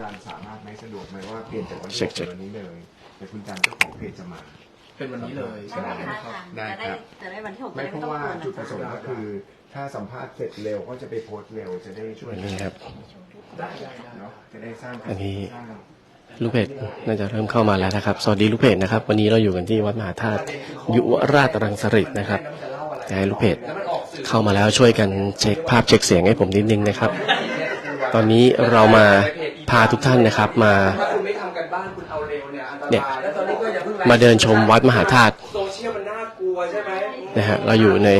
การสามารถไหม่สะดวกไหมว่าเปลี่ยนจากวันเช็นี้คเช็คเป็นวันนี้เลยแต่คุณจันเจ้าของเพจจะมา เป็นวันนี้เลยได้ใช่ไหมค่ะได้จะได้ครับจะได้วันที่หกจะไม่ได้เพไม่ราะต้องว่ากลัวนะจุดประสงค์ก็คือ ถ้าสัมภาษณ์เสร็จเร็วก็จะไปโพสต์เร็วจะได้ช่วยนี่ครับได้ได้ได้เนาะจะได้สร้างอันนี้สร้างลูกเพจน่าจะเริ่มเข้ามาแล้วนะครับ สวัสดีลูกเพจนะครับ วันนี้เราอยู่กันที่วัดมหาธาตุยุวราชรังสฤษนะครับจะให้ลูกเพจเข้ามาแล้วช่วยกันเช็คภาพเช็คเสียงให้ผมนิดนึงนะครับ ตอนนี้เรามาพาทุกท่านนะครับมาเนี่ยมาเดินชมวัดมหาธาตุนะฮะเราอยู่ใน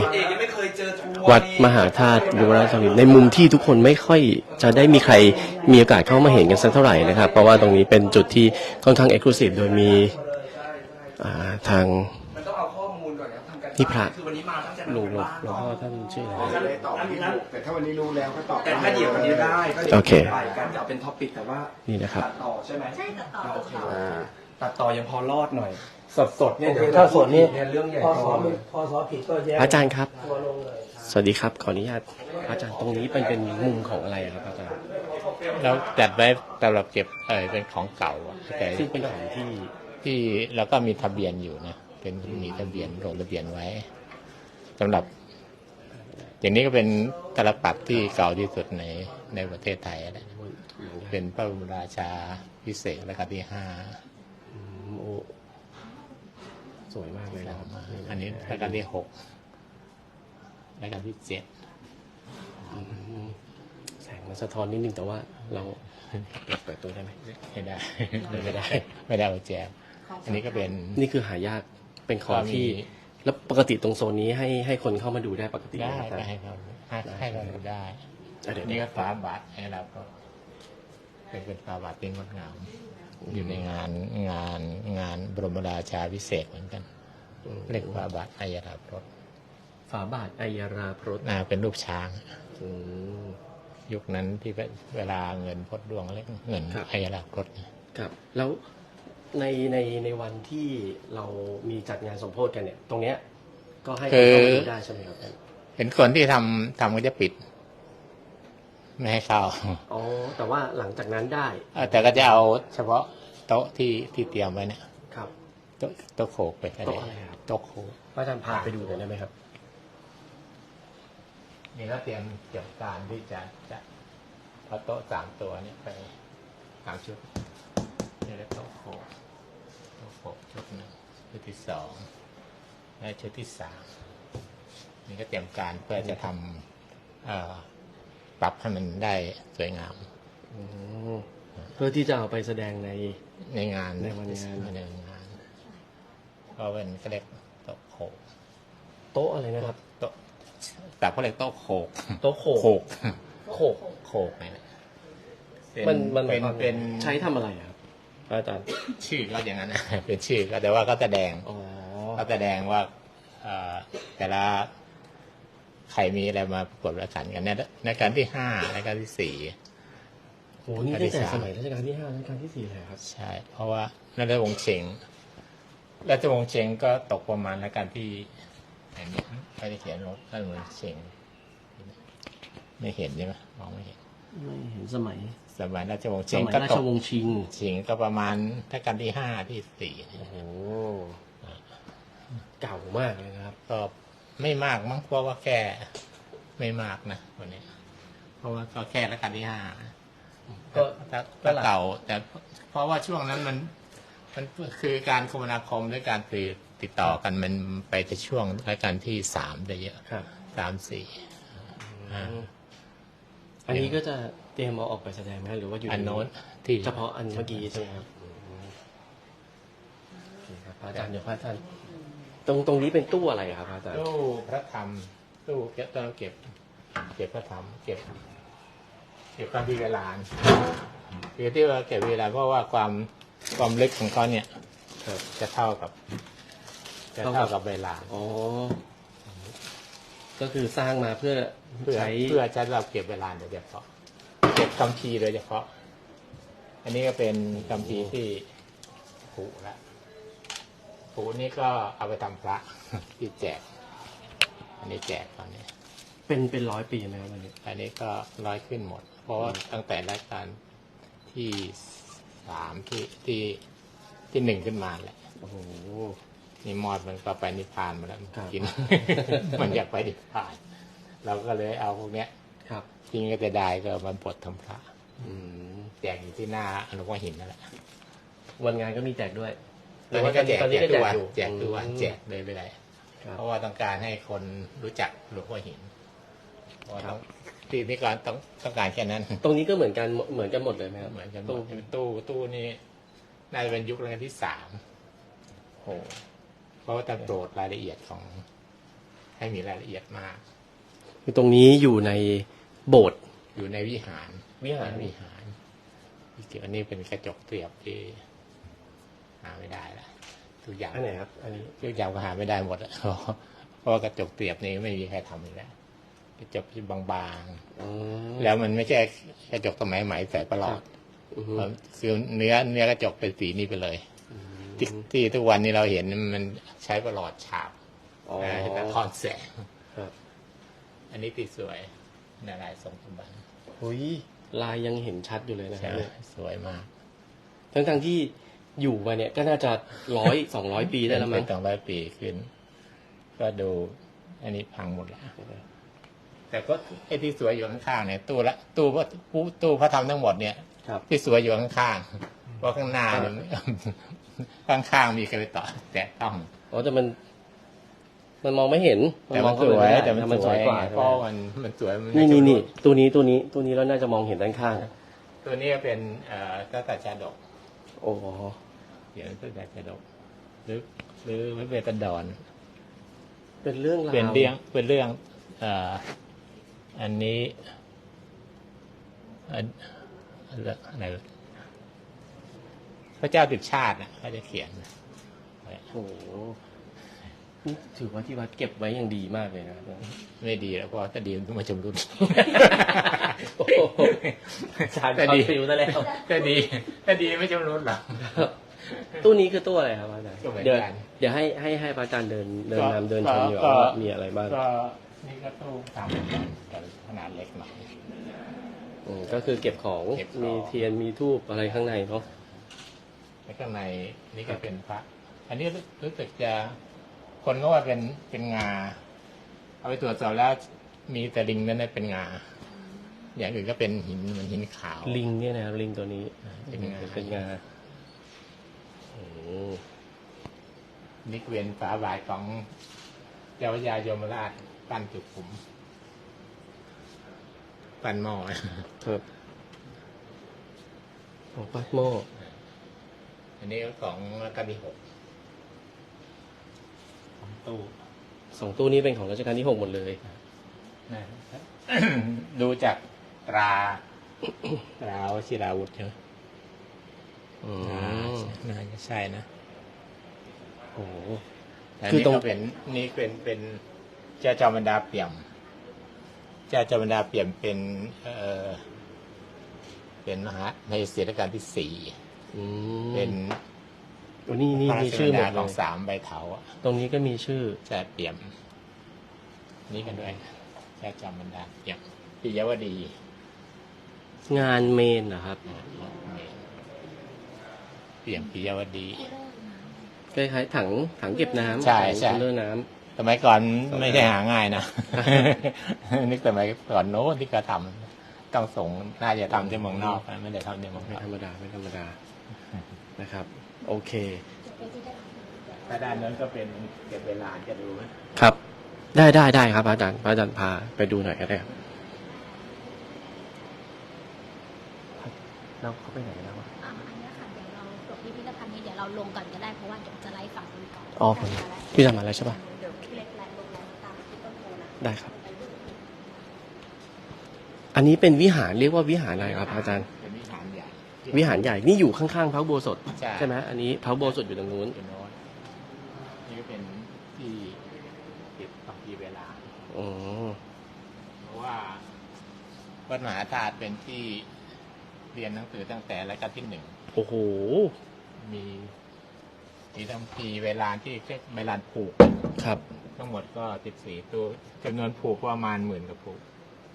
วัดมหาธาตุยุวราชรังสฤษในมุมที่ทุกคนไม่ค่อยจะได้มีใครมีโอกาสเข้ามาเห็นกันสักเท่าไหร่นะครับ เพราะว่าตรงนี้เป็นจุดที่ค่อนข้างเอกลูซีฟโดยมีทางมันต้องเอาข้อมูลก่อนนะทำกันบ้านนี่พระ คือวันนี้มาตั้งใจหลวงหลวงบ้านหลวงพ่อท่านชื่ออะไรจะได้ตอบที่ถูกแต่ถ้าวันนี้รู้แล้วก็ตอบแต่ถ้าเดี๋ยววันนี้ได้ก็ดี๋ยวโอเค ไปกันจะเอาเป็นท็อปิกแต่ว่านี่นะครับตัดต่อใช่ไหมใช่ตัดต่อโอเคอ่าตัดต่อยังพอรอดหน่อย สดสดๆเนี่ยโอเคเดี๋ยวถ้าสดนี่เนี่ยเรื่องใหญ่พอโตสอเลผิยดพอสอผิดก็แย่พระอาจารย์ครับทัวร์ลงเลย สวัสดีครับ ขออนุญาตพระอาจารย์ตรงนี้เป็นเป็นมุมของอะไรครับพระอาจารย์เราจัดไว้สำหรับเก็บเออเป็นของเก่าอะแต่ซึ่งเป็นของที่ที่เราก็มีทะเบียนอยู่นะเป็นมีทะเบียนลงทะเบียนไว้ สำหรับ อย่างนี้ก็เป็นตลปัดที่เก่าที่สุดในในประเทศไทยแหละเป็นพระบรมราชาพิเศษรัชกาลที่ห้าอืมโอ้สวยมากเลยนะครับอันนี้รัชกาลที่หกรัชกาลที่เจ็ดอืมแสงมันสะท้อนนิดนึงแต่ว่าเราเปิดตัวได้ไหมไม่ได้ ไม่ได้ ไม่ได้เอาแจกอันนี้ก็เป็น นี่คือหายาก เป็นของที่ก็มี แล้วปกติตรงโซนนี้ให้ให้คนเข้ามาดูได้ปกติได้หมครับได้ให้เขาให้ให้เราดูได้อะเดี๋ยวนี่ก็ฝาบาทให้เราก็เป็นเป็นฝาบาทที่งดงามอยู่ในงานงานงานบรมราชาพิเศษกเหมือนกันเรียกฝาบาทอายราพรสฝาบาทไอยาราพรสอ่าเป็นรูปช้างอืมยุคนั้นที่เวลาเงินพดดวงเรียกเงินครับอายราพรสครับ แล้ว ในในในวันที่เรามีจัดงานสมโพธิกันเนี่ย ตรงเนี้ย ก็ให้คนเข้ามาดูได้ใช่ไหมครับท่านเห็นคนที่ทำทำก็จะปิด ไม่ให้เข้าอ๋อ แต่ว่าหลังจากนั้นได้เออแต่ก็จะเอาเฉพาะโต๊ะที่ที่เตรียมไว้เนี่ยครับ โต๊ะโต๊ะโขกไปก็โต๊ะได้อะไรครับ โต๊ะโขกพระอาจารย์พาไปดูหน่อยได้ไหมครับ นี่ก็เตรียมเตรียมการที่จะจะเอาโต๊ะสามตัวเนี่ยไปสามชุดนี่เรียกโต๊ะโขกโต๊ะโขก ชุดหนึ่งชุดที่สองและชุดที่สามนี่ก็เตรียมการเพื่อจะทำเอ่อปรับให้มันได้สวยงามอืมเพื่อที่จะเอาไปแสดงในในงานในวันงานในงานก็เป็นก็เรียกโต๊ะโขกโต๊ะอะไรนะครับโต๊ะแต่เขาเรียกโต๊ะโขกโต๊ะโขโขกโขกโขกเนี่ยนะเป็มันมันเป็นหมายความเป็นใช้ทำอะไรอะครับ พระอาจารย์ชื่อก็อย่างนั้นนะ เป็นชื่อก็แต่ว่าก็แสดงอ๋อก็แสดงว่าเอ่อแต่ละใครมีอะไรมาประกวดประกันกันเนี่ยในการที่ห้าในการที่สี่โหนี่อันที่ตั้งแต่สามสมัยรัชกาลที่ห้ารัชกาลที่สี่เลยครับ ใช่ เพราะว่าราชวงศ์เชงราชวงศ์เชงก็ตกประมาณในการที่อันนี้ไม่ได้เขียนรถราชวงศ์เชงไม่เห็นใช่ไหมมองไม่เห็น ไม่เห็นสมัย สมัยราชวงศ์เชสงมัยก็ราตชกวงศ์ชิงเชงก็ประมาณถ้าการที่ห้าที่สี่เนี่ยโอ้โหเก่ามากเลยนะครับ ก็ไม่มากมั้งเพราะว่าแค่ไม่มากนะวันนี้ เพราะว่าก็แค่รัชกาลที่ห้า ก็ถ้าก็ถ้าหลักเก่า แต่เพราะว่าช่วงนั้นมัน มันคือการคมนาคมและการติดติดต่อกันมันไปในช่วงรัชกาลที่สามได้เยอะครับสามสี่อ่า อันนี้ก็จะเตรียมเอาออกไปแสดงไหมหรือว่าอยู่อันโน้นที่เฉพาะอันเมื่อกี้ใช่ไหมครับอืมโอเคครับพระอาจารย์เดี๋ยวพระอาจารย์ตรงตรงนี้เป็นตู้อะไรครับพระอาจารย์ตู้พระธรรมตู้เก็บต้องเก็บ เก็บพระธรรมเก็บ เก็บความพิเวลานคือที่ว่าเก็บเวลาเพราะว่าความความลึกของเขาเนี่ยครับจะเท่ากับ จะเท่ากับเวลาอ๋อ ก็คือสร้างมาเพื่อเพื่อใช้เพื่อจะเราเก็บเวลาโดยเฉพาะเก็บคัมภีร์โดยเฉพาะ อันนี้ก็เป็นคัมภีร์ที่ผูละผูนี่ก็เอาไปทำพระที่แจก อันนี้แจกตอนนี้ เป็นเป็นร้อยปีไหมครับอันนี้อันนี้ก็ร้อยขึ้นหมด เพราะว่าตั้งแต่รายการที่สามที่ที่ที่หนึ่งขึ้นมาแหละโอ้โห นี่มอดมันก็ไปนิพพานมาแล้วครับกิน มันอยากไปนิพพาน เราก็เลยเอาพวกเนี้ย ครับทิ้งก็จะได้ก็มันบดทำพระอืมแจกอยู่ที่หน้าหลวงพ่อหินนั่นแหละวันงานก็มีแจกด้วยตอนนี้ก็แจกตอนแจนี้กก็ทุแจกกวันอยู่แจกทุกวันอืมแจกเลยไปเลยครับเพราะว่าต้องการให้คนรู้จักหลวงพ่อหินเพราะว่าครัต้อบงที่นี่การต้องต้องการแค่นั้น ตรงนี้ก็เหมือนกันเหมือนกันหมดเลยไหมครับเหมือนกันหมตู้ดเป็นตู้ตู้นี่น่าจะเป็นยุครัชกาลที่สามโอ้ เพราะว่าต้องโปรดรายละเอียดของ ให้มีรายละเอียดมากคือตรงนี้อยู่ในโบสถ์อยู่ในวิหาร วิหารในวิหารอีกทีอันนี้เป็นกระจกเตียบที่หาไม่ได้ละทุกอย่างอันไหนครับอันนี้ทุกอย่างก็หาไม่ได้หมดอะเพราะเพราะว่ากระจกเตียบนี่ไม่มีใครทำอยู่แล้วกระจกที่บางอืมๆแล้วมันไม่ใช่กระจกสมัยใหม่ใส่ประหลอดอือฮึมันคือเนื้อเนื้อกระจกเป็นสีนี้ไปเลย ที่ที่ทุกวันนี้เราเห็นมันใช้ประหลอดฉาบอ๋อนะสะท้อนแสงครับอันนี้ติดสวยนาลายทรงสมบัติหุยลายยังเห็นชัดอยู่เลยนะคใช่รับไหมเนี่ยสวยมาก ทั้งทงๆที่อยู่มาเนี่ย ก็น่าจะร้อยสองร้อยปีได้แล้วมั้งเป็นสองร้อยปีขึ้น ก็ดู อันนี้พังหมดแล้วแต่ก็ไอ้ที่สวยอยู่ข้างๆเนี่ยตู้ละตู้พระตู้ตู้พระธรรมทั้งหมดเนี่ยครับที่สวยอยู่ข้างๆเพราะข้างหน้าเนี่ย ข้างๆมีกระต่อแต่ต้องอ๋อแต่มัน มันมองไม่เห็นแต่มมัอนงสเข้าไปวยไม่ได้แต่มันมันสสววยยกว่าใช่เพไหมราะมันมันสวยมันี่ไม่นี่ใช่นี่ตัวนี้ตัวนี้ตัวนี้เราน่าจะมองเห็นด้านข้าง ตัวนี้ก็เป็นเอ่อตั้งแต่ชาดก โอ้โหเขียนตั้งแต่ชาดกหรือหรือไม่เป็นตันดอน เป็นเรื่องราวเป็นเรื่องเป็นเรื่องเอ่ออันนี้อันอันละอะไรวะ พระเจ้าติดชาตินะเขาจะเขียนโอ้โหนี่ถือว่าที่วัดเก็บไว้อย่างดีมากเลยนะไม่ดีแล้วเพราะถ้าดีมันต้องมาชมรุ่นโอ้โหอาจารย์แต่ดีคอนฟิวซะแล้วถ้าดีถ้าดีไม่ชมรุ่นหรอกตู้นี้คือตู้อะไรครับอาจารย์ก็เหมือนเดี๋ยวกันเดี๋ยวให้ให้ให้พระอาจารย์เดินเดินก็นำเดินชมดีกก็ว่าว่ามีอะไรบ้างก็นี่ก็ตู้ทำแต่ขนาดเล็กหน่อยอืมก็คือเก็บของเก็บของมีเทียนมีทูบอะไรข้างในเนาะแล้ว ข้างในนี่ก็เป็นพระ อันนี้รู้สึกจะคนก็ว่าเป็นเป็นงา เอาไปตรวจสอบแล้วมีแต่ลิงนั่นนะเป็นงา อย่างอื่นก็เป็นหินเหมือนหินขาว ลิงเนี่ยนะครับลิงตัวนี้เป็นงาเป็นงาโอ้โหนี่เป็นฝาบาทของเจ้าพระยายมราชปั้นจุกขุมปั้นหม้อครับของปัดโม่อั นนี้ของรัชกาลที่หกของตู้สองตู้นี้เป็นของรัชกาลที่หกหมดเลยนะดูจากตราตราวชิราวุธใช่ไหมอืมน่าจะใช่นะโอ้โหแต่คือนี่ตรงก็เป็นนี่เป็นเป็นเจ้าจอมบรรดาเปี่ยม เจ้าจอมบรรดาเปี่ยมเป็น เออเป็นมหาในเสียรการที่สี่ อืมเป็นโอ้นี่นี่พระรามีชชื่อหมบิดดาเลของยสามใบเถาอะตรงนี้ก็มีชื่อเจ้าเปี่ยม นี่กันด้วยเจ้าจอมบรรดาเปี่ยมปิยวดีงานเมนเหรอครับ เปี่ยมปิยวดี คล้ายๆถังถังเก็บน้ำใช่ถังใช่คูลเลอร์น้สมัยก่อนไม่ใช่หาง่ายนะ นึกสมัยก่อนโน้นที่เขาทำต้องส่งน่าจะทำที่เมืองนอกนะไม่ได้ทำที่เมืองำไม่นอกธรรมดาไม่ธรรมดา นะครับ โอเคถ้าด้านนั้นก็เป็นเก็บเวลาจะดูไหมครับ ได้ได้ได้ครับอาจารย์พระอาจารย์พาไปดูหน่อยก็ได้ครับเราเข้าไปไหนแล้วอะอ่าอันเนี้ยค่ะเดี๋ยวเราจบพิพิธภัณฑ์นี้เดี๋ยวเราลงก่อนก็ได้เพราะว่าเดี๋ยวจะไล่ฝั่งนี้ก่อนอ๋อได้ค่ะพี่ทำมาแล้วใช่ปะเดี๋ยวพี่เล็กแลนด์ลงแลนด์ตามที่ต้นโพนะได้ครับ อันนี้เป็นวิหารเรียกว่าวิหารอะไรครับอาจารย์เป็น วิหารใหญ่วิหารใหญ่นี่อยู่ข้างๆพระอุโบสถใช่ไหมอันนี้พระอุโบสถอยู่ตรงนู้น เป็นโน้นนี่ก็เป็นที่ติดต่อทีเวลา อ๋อ เพราะว่าวัดมหาธาตุเป็นที่เรียนหนังสือตั้งแต่รัชกาลที่หนึ่ง โอ้โห มีมีทั้งปีเวลาที่เรียกเวลาผูก ครับทั้งหมดก็สิบสี่ตัวจำนวนผูกประมาณหมื่นกว่าผูก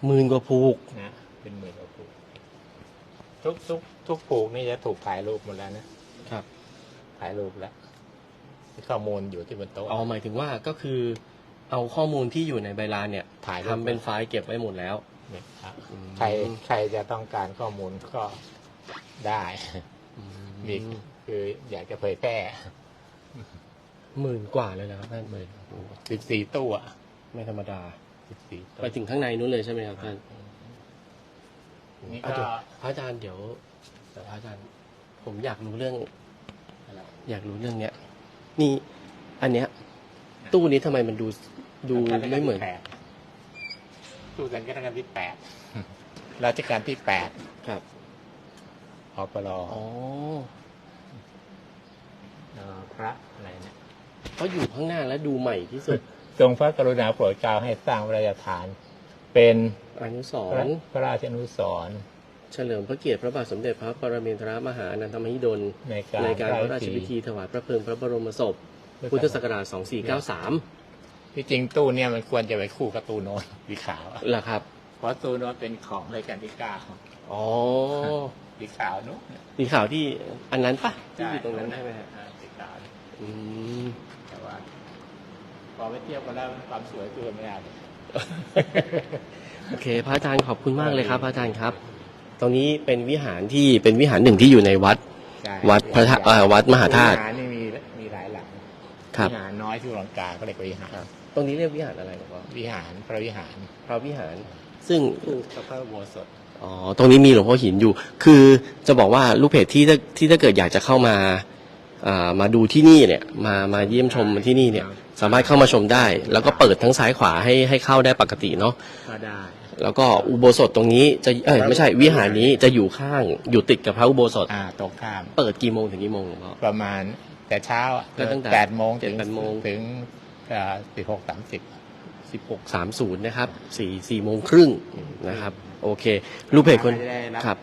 หมื่นกว่าผูก นะ เป็นหมื่นกว่าผูก ทุกทุกทุกผูกนี่จะถูกถ่ายรูปหมดแล้วนะครับ ถ่ายรูปแล้วข้อมูลอยู่ที่บนโต๊ะอ๋อหมายถึงว่าก็คือ เอาข้อมูลที่อยู่ในใบลานเนี่ย ถ่ายรูปทำเป็นไฟล์เก็บไว้หมดแล้ว เนี่ยครับอืม ใครใครจะต้องการข้อมูลก็ได้มีคืออยากจะเผยแพร่หมื่นกว่าเลยนะครับท่านหมื่นสิบสี่ตู้อะไม่ธรรมดาสิบสี่ตู้ไปถึงข้างในนู้นเลยใช่ไหมครับท่าน นี่อะก็เดี๋ยวพระอาจารย์เดี๋ยวเดี๋ยวพระอาจารย์ ผมอยากรู้เรื่อง อยากรู้เรื่องเนี้ย นี่ อันเนี้ย ตู้นี้ทำไมมันดูดูไม่เหมือนแปดตู้กันก็กันที่แปดรัชกาลที่แปดครับอปรอ๋อเอ่อพระอะไรเนี่ยเขาอยู่ข้างหน้าแล้วดูใหม่ที่สุด ทรงพระกรุณาโปรดเกล้าให้สร้างวิทยาฐาน เป็นอนุสพระรณ์พระราชอนุสรณ์เฉลิมพระเกียรติพระบาทสมเด็จพระปรมินทรมหาอนันทมหิดลในการในการพระราชพิธีถวายพระเพลิงพระบรมศพ พุทธศักราช 2493 ที่จริงตู้เนี่ยมันควรจะไปคู่กับตู้โน้นสีขาวอะเหรอครับ เพราะตู้โน้นเป็นของรายการที่เก้าอ๋อสีขาวนู้นสีขาวที่อันนั้นปะที่ใช่อยู่ตรงนั้นใช่ไหมฮะอ่าสีขาวอืมแต่ว่าพอไปเทียบกันแล้วความสวยคือไม่ได้เลย โอเค พระอาจารย์ขอบคุณมากเลยครับพระอาจารย์ครับ ตรงนี้เป็นวิหารที่เป็นวิหารหนึ่งที่อยู่ในวัด ใช่วัดพระธาตุเอ่อวัดมหาธาตุ วิหารนี่มีมีหลายหลังครับ วิหารน้อยที่ลังกาก็เรียกว่าวิหารตรงนี้เรียกวิหารอะไรหรอครับวิหารพระวิหารพระวิหาร ซึ่ง คู่กับพระอุโบสถอ๋อ ตรงนี้มีหลวงพ่อหินอยู่ คือจะบอกว่าลูกเพจที่ถ้าที่ถ้าเกิดอยากจะเข้ามาอ่ามาดูที่นี่เนี่ย มามาเยี่ยมชมที่นี่เนี่ย สามารถเข้ามาชมได้ แล้วก็เปิดทั้งซ้ายขวาให้ให้เข้าได้ปกติเนาะก็ได้ แล้วก็อุโบสถตรงนี้จะเอ้ยไม่ใช่วิหารนี้จะอยู่ข้างอยู่ติดกับพระอุโบสถ อ่าตรงข้าม เปิดกี่โมงถึงกี่โมงหลวงพ่อ ประมาณแต่เช้าอะก็ตั้งแต่แปดโมงถึงแปดโมง ถึงสิบหกสามสิบสิบหกสามศูนย์นะครับสี่สี่โมงครึ่งนะครับ โอเคลูกเพจคนจะได้รับครับ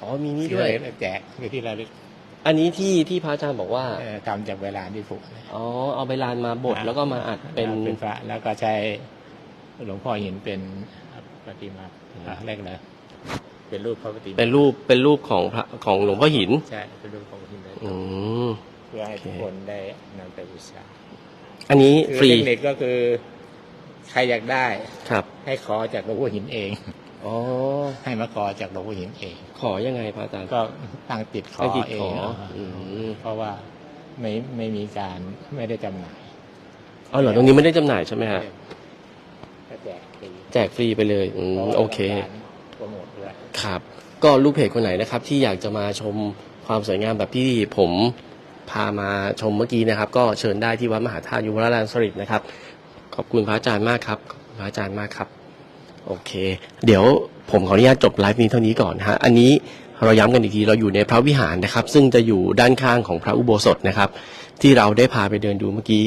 อ๋อมีนี่ที่ด้วยระลึกแจกคือที่ระลึก อันนี้ที่ที่พระอาจารย์บอกว่าเอ่อทำจากเวลาที่ผูกอ๋อเอาใบลานมาบดแล้วก็มาอัดเป็น เป็นพระแล้วก็ใช้หลวงพ่อหินเป็นปฏิมาอะเรียกอะไรเป็นรูปพระปฏิมาเป็นรูปเป็นรูปของพระของหลวงพ่อหิน ใช่เป็นรูปของหินเลยอืม เพื่อให้ทุกคนได้นำไปบูชาอันนี้คือฟรีเทคนิคก็คือใครอยากได้ ครับ ให้ขอจากหลวงพ่อหินเอง อ๋อให้มาขอจากหลวงพ่อหินเอง ขอยังไงพระอาจารย์ก็ตั้งติดขอให้ติดเอขงออืมเพราะว่าไม่ไม่มีการไม่ได้จำหน่ายอ๋อเหรอตรงนี้ไม่ได้จำหน่ายใช่ไหมฮะก็แจกฟรีแจกฟรีไปเลยอืมพราะว่าโอเคต้องการโปรโมทด้วยครับ ก็ลูกเพจคนไหนนะครับ ที่อยากจะมาชมความสวยงามแบบที่ผมพามาชมเมื่อกี้นะครับ ก็เชิญได้ที่วัดมหาธาตุยุวราชสริตนะครับ ขอบคุณพระอาจารย์มากครับขอบคุณพระอาจารย์มากครับ โอเค เดี๋ยวผมขออนุญาตจบไลฟ์นี้เท่านี้ก่อนฮะอันนี้เราย้ำกันอีกทีเราอยู่ในพระวิหารนะครับ ซึ่งจะอยู่ด้านข้างของพระอุโบสถนะครับ ที่เราได้พาไปเดินดูเมื่อกี้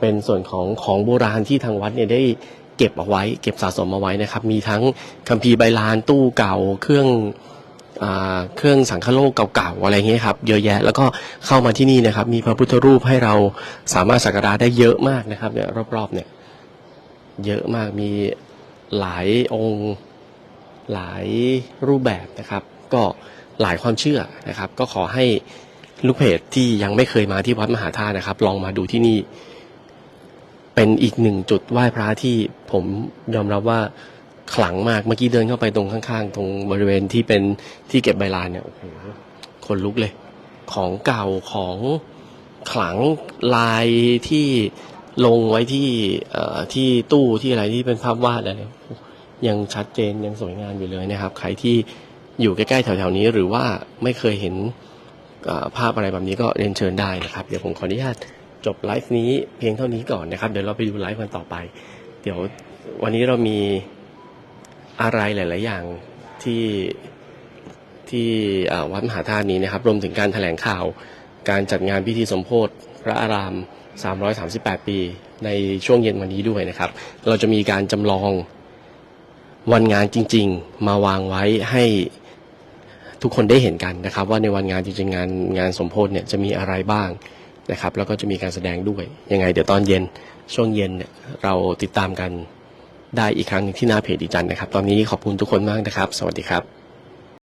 เป็นส่วนของของโบราณที่ทางวัดเนี่ยได้เก็บเอาไว้ เก็บสะสมเอาไว้นะครับ มีทั้งคัมภีร์ใบลานตู้เก่าเครื่องอเครื่องสังฆโลกเก่าๆอะไรเงี้ยครับเยอะแยะแล้วก็เข้ามาที่นี่นะครับ มีพระพุทธรูปให้เราสามารถสักการะได้เยอะมากนะครับเนี่ยรอบๆเนี่ยเยอะมากมี หลายองค์หลายรูปแบบนะครับ ก็หลายความเชื่อนะครับ ก็ขอให้ลูกเพจที่ยังไม่เคยมาที่วัดมหาธาตุนะครับ ลองมาดูที่นี่ เป็นอีกหนึ่งจุดไหว้พระที่ผมยอมรับว่าขลังมากเมื่อกี้เดินเข้าไปตรงข้างๆ ตรงบริเวณที่เป็นที่เก็บใบลานเนี่ยโอ้โหคนลุกเลย ของเก่าของขลังลายที่ ลงไว้ที่เอ่อที่ตู้ที่อะไรที่เป็นภาพวาดอะไรยังชัดเจนยังสวยงามอยู่เลยนะครับ ใครที่อยู่ใกล้ๆแถวๆนี้หรือว่าไม่เคยเห็นภาพอะไรแบบนี้ก็เรียนเชิญได้นะครับ เดี๋ยวผมขออนุญาตจบไลฟ์นี้เพียงเท่านี้ก่อนนะครับ เดี๋ยวเราไปดูไลฟ์กันต่อไป เดี๋ยววันนี้เรามีอะไรหลาย ๆ อย่างที่ที่วัดมหาธาตุนี้นะครับ รวมถึงการแถลงข่าว การจัดงานพิธีสมโพธิพระอาราม 338 ปีในช่วงเย็นวันนี้ด้วยนะครับ เราจะมีการจำลองวันงานจริง ๆ มาวางไว้ให้ทุกคนได้เห็นกันนะครับ ว่าในวันงานจริงๆงานงานสมโพธิเนี่ยจะมีอะไรบ้างนะครับ แล้วก็จะมีการแสดงด้วยยังไง เดี๋ยวตอนเย็นช่วงเย็นเนี่ยเราติดตามกันได้อีกครั้งหนึ่งที่หน้าเพจอีจันนะครับ ตอนนี้ขอบคุณทุกคนมากนะครับ สวัสดีครับ